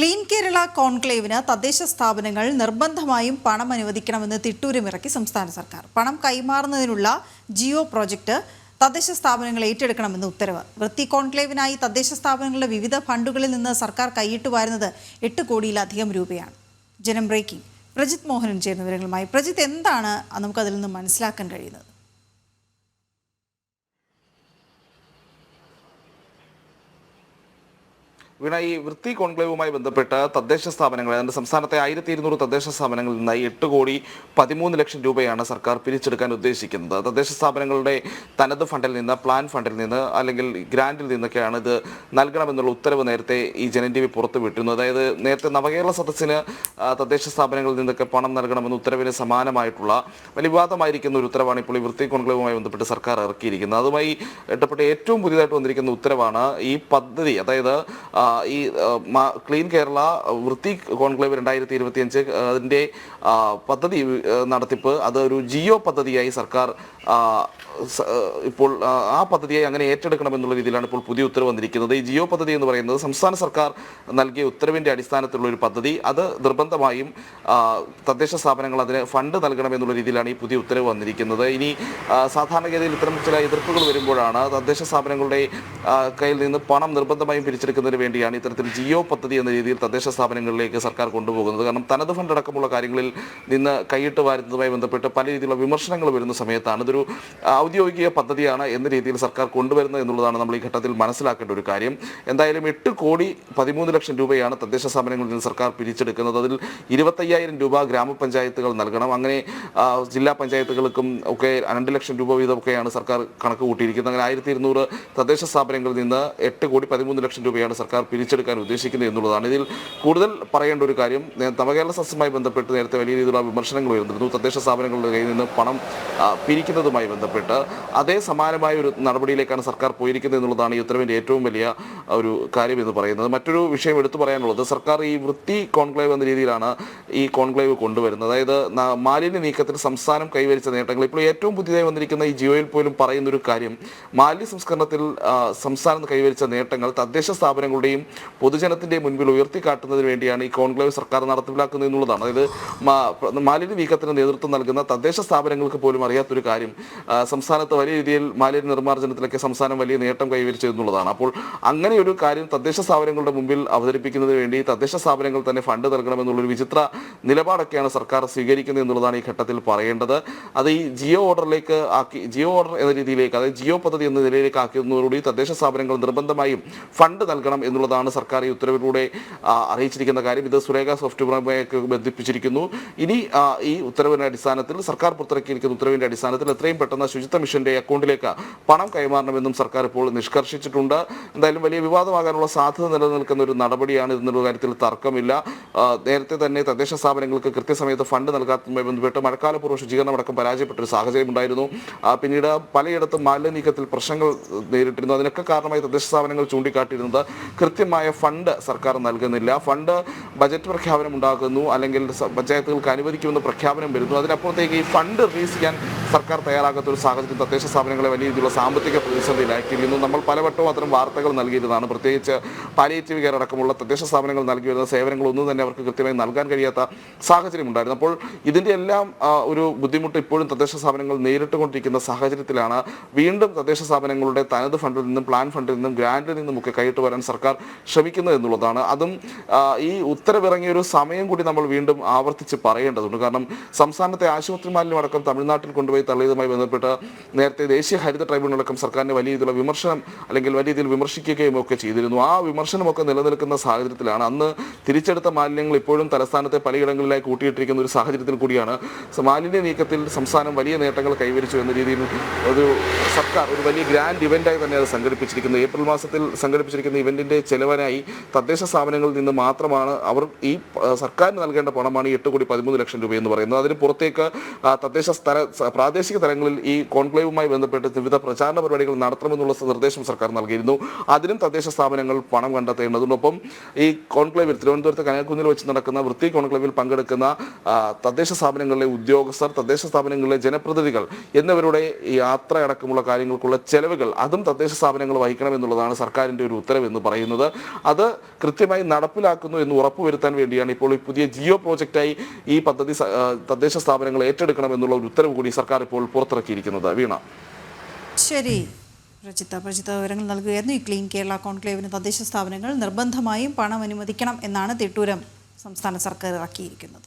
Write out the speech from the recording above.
Clean Kerala കോൺക്ലേവിന് തദ്ദേശ സ്ഥാപനങ്ങൾ നിർബന്ധമായും പണം അനുവദിക്കണമെന്ന് തിട്ടൂരമിറക്കി സംസ്ഥാന സർക്കാർ. പണം കൈമാറുന്നതിനുള്ള ജിയോ പ്രോജക്റ്റ് തദ്ദേശ സ്ഥാപനങ്ങൾ ഏറ്റെടുക്കണമെന്ന് ഉത്തരവ്. വൃത്തി കോൺക്ലേവിനായി തദ്ദേശ സ്ഥാപനങ്ങളുടെ വിവിധ ഫണ്ടുകളിൽ നിന്ന് സർക്കാർ കൈയിട്ട് വാരുന്നത് എട്ട് കോടിയിലധികം രൂപയാണ്. ജനം ബ്രേക്കിംഗ്. പ്രജിത് മോഹനൻ ചേരുന്ന വിവരങ്ങളുമായി. പ്രജിത്ത് എന്താണ് നമുക്കതിൽ നിന്ന് മനസ്സിലാക്കാൻ കഴിയുന്നത്? വീണ ഈ വൃത്തി കോൺക്ലേവുമായി ബന്ധപ്പെട്ട് തദ്ദേശ സ്ഥാപനങ്ങൾ അതായത് സംസ്ഥാനത്തെ ആയിരത്തി ഇരുന്നൂറ് തദ്ദേശ സ്ഥാപനങ്ങളിൽ നിന്നായി എട്ട് കോടി പതിമൂന്ന് ലക്ഷം രൂപയാണ് സർക്കാർ പിരിച്ചെടുക്കാൻ ഉദ്ദേശിക്കുന്നത്. തദ്ദേശ സ്ഥാപനങ്ങളുടെ തനത് ഫണ്ടിൽ നിന്ന് പ്ലാൻ ഫണ്ടിൽ നിന്ന് അല്ലെങ്കിൽ ഗ്രാൻഡിൽ നിന്നൊക്കെയാണ് ഇത് നൽകണമെന്നുള്ള ഉത്തരവ് നേരത്തെ ഈ ജനൻ ടി വി പുറത്തുവിട്ടിരുന്നു. അതായത് നേരത്തെ നവകേരള സദസ്സിന് തദ്ദേശ സ്ഥാപനങ്ങളിൽ നിന്നൊക്കെ പണം നൽകണമെന്ന ഉത്തരവിന് സമാനമായിട്ടുള്ള വലിയ വിവാദമായിരിക്കുന്ന ഒരു ഉത്തരവാണ് ഇപ്പോൾ ഈ വൃത്തി കോൺക്ലേവുമായി ബന്ധപ്പെട്ട് സർക്കാർ ഇറക്കിയിരിക്കുന്നത്. അതുമായി ഇടപെട്ട് ഏറ്റവും പുതിയതായിട്ട് വന്നിരിക്കുന്ന ഉത്തരവാണ് ഈ പദ്ധതി. അതായത് ഈ ക്ലീൻ കേരള വൃത്തി കോൺക്ലേവ് രണ്ടായിരത്തി ഇരുപത്തിയഞ്ച് അതിന്റെ പദ്ധതി നടത്തിപ്പ് അത് ഒരു ജിയോ പദ്ധതിയായി സർക്കാർ ഇപ്പോൾ ആ, പദ്ധതിയെ അങ്ങനെ ഏറ്റെടുക്കണമെന്നുള്ള രീതിയിലാണ് ഇപ്പോൾ പുതിയ ഉത്തരവ് വന്നിരിക്കുന്നത്. ഈ ജിയോ പദ്ധതി എന്ന് പറയുന്നത് സംസ്ഥാന സർക്കാർ നൽകിയ ഉത്തരവിന്റെ അടിസ്ഥാനത്തിലുള്ള ഒരു പദ്ധതി. അത് നിർബന്ധമായും തദ്ദേശ സ്ഥാപനങ്ങൾ അതിന് ഫണ്ട് നൽകണമെന്നുള്ള രീതിയിലാണ് ഈ പുതിയ ഉത്തരവ് വന്നിരിക്കുന്നത്. ഇനി സാധാരണഗതിയിൽ ഇത്തരം ചില എതിർപ്പുകൾ വരുമ്പോഴാണ് തദ്ദേശ സ്ഥാപനങ്ങളുടെ കയ്യിൽ നിന്ന് പണം നിർബന്ധമായും പിരിച്ചെടുക്കുന്നതിന് വേണ്ടിയാണ് ഇത്തരത്തിൽ ജിയോ പദ്ധതി എന്ന രീതിയിൽ തദ്ദേശ സ്ഥാപനങ്ങളിലേക്ക് സർക്കാർ കൊണ്ടുപോകുന്നത്. കാരണം തനത് ഫണ്ട് അടക്കമുള്ള കാര്യങ്ങളിൽ നിന്ന് കൈയിട്ട് വാരുന്നതുമായി ബന്ധപ്പെട്ട് പല രീതിയിലുള്ള വിമർശനങ്ങൾ വരുന്ന സമയത്താണ് ഇതൊരു ഔദ്യോഗിക പദ്ധതിയാണ് എന്ന രീതിയിൽ സർക്കാർ കൊണ്ടുവരുന്നത് എന്നുള്ളതാണ് നമ്മൾ ഈ ഘട്ടത്തിൽ മനസ്സിലാക്കേണ്ട ഒരു കാര്യം. എന്തായാലും എട്ട് കോടി പതിമൂന്ന് ലക്ഷം രൂപയാണ് തദ്ദേശ സ്ഥാപനങ്ങളിൽ നിന്ന് സർക്കാർ പിരിച്ചെടുക്കുന്നത്. അതിൽ ഇരുപത്തയ്യായിരം രൂപ ഗ്രാമപഞ്ചായത്തുകൾ നൽകണം. അങ്ങനെ ജില്ലാ പഞ്ചായത്തുകൾക്കും ഒക്കെ രണ്ട് ലക്ഷം രൂപ വീതമൊക്കെയാണ് സർക്കാർ കണക്ക് കൂട്ടിയിരിക്കുന്നത്. അങ്ങനെ ആയിരത്തി ഇരുന്നൂറ് തദ്ദേശ സ്ഥാപനങ്ങളിൽ നിന്ന് എട്ട് കോടി പതിമൂന്ന് ലക്ഷം രൂപയാണ് സർക്കാർ പിരിച്ചെടുക്കാൻ ഉദ്ദേശിക്കുന്നത് എന്നുള്ളതാണ്. ഇതിൽ കൂടുതൽ പറയേണ്ട ഒരു കാര്യം നവകേരള സദസ്സുമായി ബന്ധപ്പെട്ട് നേരത്തെ വലിയ രീതിയിലുള്ള വിമർശനങ്ങൾ ഉയർന്നിരുന്നു. തദ്ദേശ സ്ഥാപനങ്ങളുടെ കയ്യിൽ നിന്ന് പണം ആ, പിരിക്കുന്നതുമായി ബന്ധപ്പെട്ട് അതേ സമാനമായ ഒരു നടപടിയിലേക്കാണ് സർക്കാർ പോയിരിക്കുന്നത് എന്നുള്ളതാണ് ഈ ഉത്തരവിന്റെ ഏറ്റവും വലിയ ഒരു കാര്യം എന്ന് പറയുന്നത്. മറ്റൊരു വിഷയം എടുത്തു പറയാനുള്ളത് സർക്കാർ ഈ വൃത്തി കോൺക്ലേവ് എന്ന രീതിയിലാണ് ഈ കോൺക്ലേവ് കൊണ്ടുവരുന്നത്. അതായത് മാലിന്യ നീക്കത്തിൽ സംസ്ഥാനം കൈവരിച്ച നേട്ടങ്ങൾ. ഇപ്പോൾ ഏറ്റവും പുതിയതായി വന്നിരിക്കുന്ന ഈ ജിയോയിൽ പോലും പറയുന്ന ഒരു കാര്യം മാലിന്യ സംസ്കരണത്തിൽ സംസ്ഥാനം കൈവരിച്ച നേട്ടങ്ങൾ തദ്ദേശ സ്ഥാപനങ്ങളുടെയും പൊതുജനത്തിന്റെയും മുൻപിൽ ഉയർത്തിക്കാട്ടുന്നതിന് വേണ്ടിയാണ് ഈ കോൺക്ലേവ് സർക്കാർ നടപ്പിലാക്കുന്നത് എന്നുള്ളതാണ്. അതായത് മാലിന്യ നീക്കത്തിന് നേതൃത്വം നൽകുന്ന തദ്ദേശ സ്ഥാപനങ്ങൾക്ക് പോലും അറിയാത്തൊരു കാര്യം ആ, സംസ്ഥാനത്ത് വലിയ രീതിയിൽ മാലിന്യ നിർമ്മാർജനത്തിലൊക്കെ സംസ്ഥാനം വലിയ നേട്ടം കൈവരിച്ചു എന്നുള്ളതാണ് അപ്പോൾ അങ്ങനെ ഒരു കാര്യം തദ്ദേശ സ്ഥാപനങ്ങളുടെ മുമ്പിൽ അവതരിപ്പിക്കുന്നതിന് വേണ്ടി തദ്ദേശ സ്ഥാപനങ്ങൾ തന്നെ ഫണ്ട് നൽകണമെന്നുള്ളൊരു വിചിത്ര നിലപാടൊക്കെയാണ് സർക്കാർ സ്വീകരിക്കുന്നത് എന്നുള്ളതാണ് ഈ ഘട്ടത്തിൽ പറയേണ്ടത്. അത് ഈ ജിയോ ഓർഡറിലേക്ക് ആക്കി ജിയോ ഓർഡർ എന്ന രീതിയിലേക്ക് അതായത് ജിയോ പദ്ധതി എന്ന നിലയിലേക്ക് ആക്കിയതോടുകൂടി തദ്ദേശ സ്ഥാപനങ്ങൾ നിർബന്ധമായും ഫണ്ട് നൽകണം എന്നുള്ളതാണ് സർക്കാർ ഈ ഉത്തരവിലൂടെ അറിയിച്ചിരിക്കുന്ന കാര്യം. ഇത് സുരേഖ സോഫ്റ്റ്വെയറുമായി ബന്ധിപ്പിച്ചിരിക്കുന്നു. ഇനി ഈ ഉത്തരവിന്റെ അടിസ്ഥാനത്തിൽ സർക്കാർ പുറത്തിറക്കിയിരിക്കുന്ന ഉത്തരവിന്റെ അടിസ്ഥാനത്തിൽ എത്രയും പെട്ടെന്ന് ശുചിത്വ മിഷന്റെ അക്കൗണ്ടിലേക്ക് പണം കൈമാറണമെന്നും സർക്കാർ ഇപ്പോൾ നിഷ്കർഷിച്ചിട്ടുണ്ട്. എന്തായാലും വലിയ വിവാദമാകാനുള്ള സാധ്യത നിലനിൽക്കുന്ന ഒരു നടപടിയാണ് ഇതെന്നുള്ള കാര്യത്തിൽ തർക്കമില്ല. നേരത്തെ തന്നെ തദ്ദേശ സ്ഥാപനങ്ങൾക്ക് കൃത്യസമയത്ത് ഫണ്ട് നൽകാത്തതുമായി ബന്ധപ്പെട്ട് മഴക്കാലപൂർവ ശുചീകരണം അടക്കം പരാജയപ്പെട്ട ഒരു സാഹചര്യം ഉണ്ടായിരുന്നു. പിന്നീട് പലയിടത്തും മാലിന്യനീക്കത്തിൽ പ്രശ്നങ്ങൾ നേരിട്ടിരുന്നു. അതിനൊക്കെ കാരണമായി തദ്ദേശ സ്ഥാപനങ്ങൾ ചൂണ്ടിക്കാട്ടിയിരുന്നത് കൃത്യമായ ഫണ്ട് സർക്കാർ നൽകുന്നില്ല. ഫണ്ട് ബജറ്റ് പ്രഖ്യാപനം ഉണ്ടാകുന്നു. അല്ലെങ്കിൽ പഞ്ചായത്തുകൾക്ക് അനുവദിക്കുമെന്ന് പ്രഖ്യാപനം വരുന്നു. അതിനപ്പുറത്തേക്ക് ഈ ഫണ്ട് റിലീസ് ചെയ്യാൻ സർക്കാർ തയ്യാറാകാത്ത ഒരു സാഹചര്യം തദ്ദേശ സ്ഥാപനങ്ങളെ വലിയ രീതിയിലുള്ള സാമ്പത്തിക പ്രതിസന്ധിയിലാക്കിയിരിക്കുന്നു നമ്മൾ പലവട്ടവും അത്തരം വാർത്തകൾ നൽകിയിരുന്നതാണ്. പ്രത്യേകിച്ച് പാലിയേറ്റീവ് കെയർ അടക്കമുള്ള തദ്ദേശ സ്ഥാപനങ്ങൾ നൽകി വരുന്ന സേവനങ്ങളൊന്നും തന്നെ അവർക്ക് കൃത്യമായി നൽകാൻ കഴിയാത്ത സാഹചര്യം ഉണ്ടായിരുന്നു. അപ്പോൾ ഇതിന്റെ എല്ലാം ഒരു ബുദ്ധിമുട്ട് ഇപ്പോഴും തദ്ദേശ സ്ഥാപനങ്ങൾ നേരിട്ടുകൊണ്ടിരിക്കുന്ന സാഹചര്യത്തിലാണ്. വീണ്ടും തദ്ദേശ സ്ഥാപനങ്ങളുടെ തനത് ഫണ്ടിൽ നിന്നും പ്ലാൻ ഫണ്ടിൽ നിന്നും ഗ്രാൻഡിൽ നിന്നും ഒക്കെ കൈയിട്ട് വരാൻ സർക്കാർ ശ്രമിക്കുന്നത് എന്നുള്ളതാണ്. അതും ഈ ഉത്തരവിറങ്ങിയ ഒരു സമയം കൂടി നമ്മൾ വീണ്ടും ആവർത്തിച്ച് പറയേണ്ടതുണ്ട്. കാരണം സംസ്ഥാനത്തെ ആശുപത്രി മാലിന്യം അടക്കം തമിഴ്നാട്ടിൽ കൊണ്ടുപോയി തള്ളിയതുമായി ബന്ധപ്പെട്ട് നേരത്തെ ദേശീയ ഹരിത ട്രൈബ്യൂണൽ അടക്കം സർക്കാരിനെ വലിയ രീതിയിലുള്ള വിമർശനം അല്ലെങ്കിൽ വലിയ രീതിയിൽ വിമർശിക്കുകയും ഒക്കെ ചെയ്തിരുന്നു. ആ വിമർശനമൊക്കെ നിലനിൽക്കുന്ന സാഹചര്യത്തിലാണ്. അന്ന് തിരിച്ചെടുത്ത മാലിന്യങ്ങൾ ഇപ്പോഴും തലസ്ഥാനത്തെ പലയിടങ്ങളിലായി കൂട്ടിയിട്ടിരിക്കുന്ന ഒരു സാഹചര്യത്തിൽ കൂടിയാണ്. മാലിന്യ നീക്കത്തിൽ സംസ്ഥാനം വലിയ നേട്ടങ്ങൾ കൈവരിച്ചു എന്ന രീതിയിൽ ഒരു സർക്കാർ ഒരു വലിയ ഗ്രാൻഡ് ഇവന്റായി തന്നെ അത് സംഘടിപ്പിച്ചിരിക്കുന്നത് ഏപ്രിൽ മാസത്തിൽ സംഘടിപ്പിച്ചിരിക്കുന്ന ഇവന്റിന്റെ ചെലവനായി തദ്ദേശ സ്ഥാപനങ്ങളിൽ നിന്ന് മാത്രമാണ് അവർ ഈ സർക്കാരിന് നൽകേണ്ട പണമാണ് എട്ട് കോടി പതിമൂന്ന് ലക്ഷം രൂപ എന്ന് പറയുന്നത്. അതിന് പുറത്തേക്ക് തദ്ദേശ സ്ഥല പ്രാദേശിക തലങ്ങളിൽ ഈ കോൺക്ലേവുമായി ബന്ധപ്പെട്ട് വിവിധ പ്രചാരണ പരിപാടികൾ നടത്തണമെന്നുള്ള നിർദ്ദേശം സർക്കാർ നൽകിയിരുന്നു. അതിനും തദ്ദേശ സ്ഥാപനങ്ങൾ പണം കണ്ടെത്തേണ്ടതിനൊപ്പം ഈ കോൺക്ലേവിൽ തിരുവനന്തപുരത്ത് കനകക്കുന്നിൽ വെച്ച് നടക്കുന്ന വൃത്തി കോൺക്ലേവിൽ പങ്കെടുക്കുന്ന തദ്ദേശ സ്ഥാപനങ്ങളിലെ ഉദ്യോഗസ്ഥർ തദ്ദേശ സ്ഥാപനങ്ങളിലെ ജനപ്രതിനിധികൾ എന്നിവരുടെ യാത്രയടക്കമുള്ള കാര്യങ്ങൾക്കുള്ള ചെലവുകൾ അതും തദ്ദേശ സ്ഥാപനങ്ങൾ വഹിക്കണമെന്നുള്ളതാണ് സർക്കാരിന്റെ ഒരു ഉത്തരവ് എന്ന് പറയുന്നത്. അത് കൃത്യമായി നടപ്പിലാക്കുന്നു എന്ന് ഉറപ്പുവരുത്താൻ വേണ്ടിയാണ് ഇപ്പോൾ ഈ പുതിയ ജിയോ പ്രോജക്റ്റായി ഈ പദ്ധതി തദ്ദേശ സ്ഥാപനങ്ങൾ ഏറ്റെടുക്കണമെന്നുള്ള ഒരു ഉത്തരവ് കൂടി സർക്കാർ ഇപ്പോൾ പുറത്തിറക്കിയിരിക്കുന്നത്. വീണ. ശരി. പ്രചിത്ത പ്രചിത്ത വിവരങ്ങൾ നൽകുകയായിരുന്നു. ഈ ക്ലീൻ കേരള കോൺക്ലേവിന് തദ്ദേശ സ്ഥാപനങ്ങൾ നിർബന്ധമായും പണം അനുവദിക്കണം എന്നാണ് തിട്ടൂരം സംസ്ഥാന സർക്കാർ ഇറക്കിയിരിക്കുന്നത്.